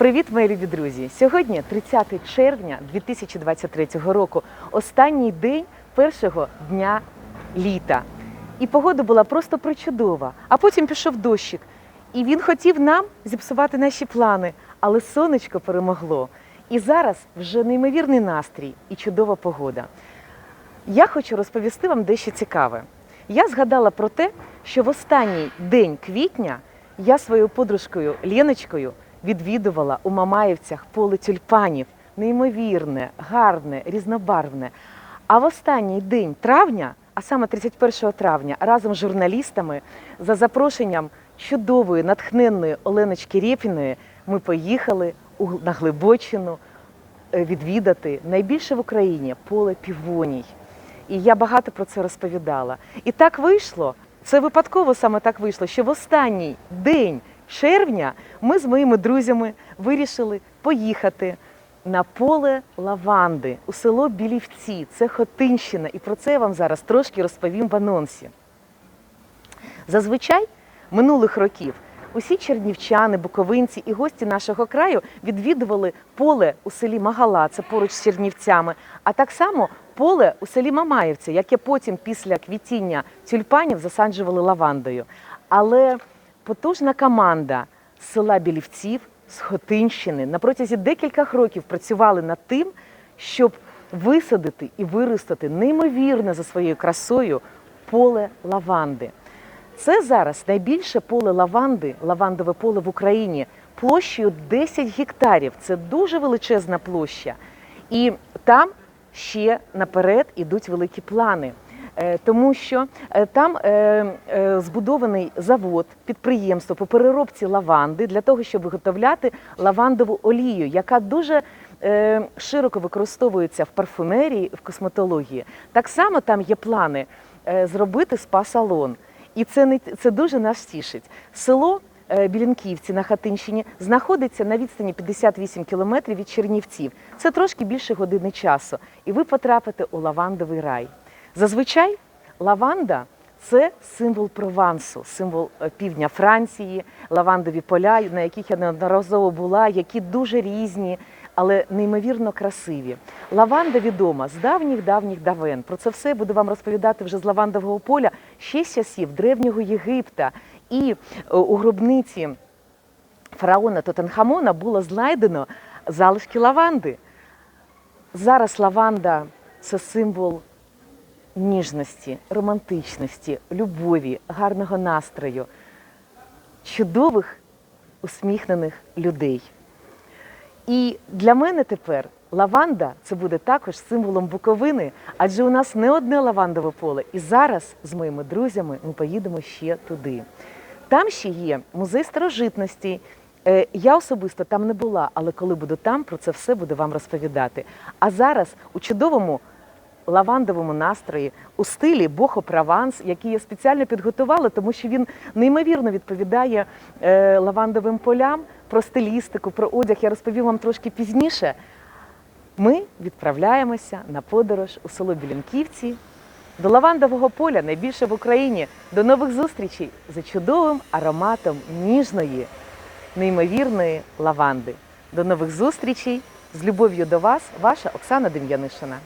Привіт, мої любі друзі! Сьогодні 30 червня 2023 року, останній день першого дня літа. І погода була просто причудова. А потім пішов дощик. І він хотів нам зіпсувати наші плани, але сонечко перемогло. І зараз вже неймовірний настрій і чудова погода. Я хочу розповісти вам дещо цікаве. Я згадала про те, що в останній день квітня я своєю подружкою Леночкою відвідувала у Мамаївцях поле тюльпанів. Неймовірне, гарне, різнобарвне. А в останній день травня, а саме 31 травня, разом з журналістами за запрошенням чудової, натхненної Оленочки Рєпіної ми поїхали на Глибочину е, відвідати найбільше в Україні поле півоній. І я багато про це розповідала. І так вийшло, це випадково саме так вийшло, що в останній день червня ми з моїми друзями вирішили поїхати на поле лаванди у село Білівці. Це Хотинщина. І про це я вам зараз трошки розповім в анонсі. Зазвичай минулих років усі чернівчани, буковинці і гості нашого краю відвідували поле у селі Магала, це поруч з Чернівцями, а так само поле у селі Мамаївці, яке потім після квітіння тюльпанів засаджували лавандою. Але потужна команда села Білівців, з Хотинщини на протязі декількох років працювали над тим, щоб висадити і виростити неймовірне за своєю красою поле лаванди. Це зараз найбільше поле лаванди, лавандове поле в Україні, площею 10 гектарів. Це дуже величезна площа. І там ще наперед ідуть великі плани. Е, Тому що е, там е, збудований завод, підприємство по переробці лаванди для того, щоб виготовляти лавандову олію, яка дуже широко використовується в парфумерії, в косметології. Так само там є плани зробити спа-салон. І це не це дуже нас тішить. Село Білінківці на Хатинщині знаходиться на відстані 58 кілометрів від Чернівців. Це трошки більше години часу, і ви потрапите у лавандовий рай. Зазвичай лаванда це символ Провансу, символ е, півдня Франції, лавандові поля, на яких я неодноразово була, які дуже різні, але неймовірно красиві. Лаванда відома з давніх давніх давен. Про це все буду вам розповідати вже з лавандового поля ще з часів древнього Єгипта. І е, у гробниці фараона Тотенхамона було знайдено залишки лаванди. Зараз лаванда це символ ніжності, романтичності, любові, гарного настрою, чудових усміхнених людей. І для мене тепер лаванда це буде також символом Буковини, адже у нас не одне лавандове поле. І зараз з моїми друзями ми поїдемо ще туди. Там ще є музей старожитностей. Е, Я особисто там не була, але коли буду там, про це все буду вам розповідати. А зараз у чудовому лавандовому настрої у стилі Бохо Прованс, який я спеціально підготувала, тому що він неймовірно відповідає е, лавандовим полям про стилістику, про одяг. Я розповім вам трошки пізніше. Ми відправляємося на подорож у село Білянківці до лавандового поля, найбільше в Україні. До нових зустрічей за чудовим ароматом ніжної, неймовірної лаванди. До нових зустрічей з любов'ю до вас, ваша Оксана Дем'янишина.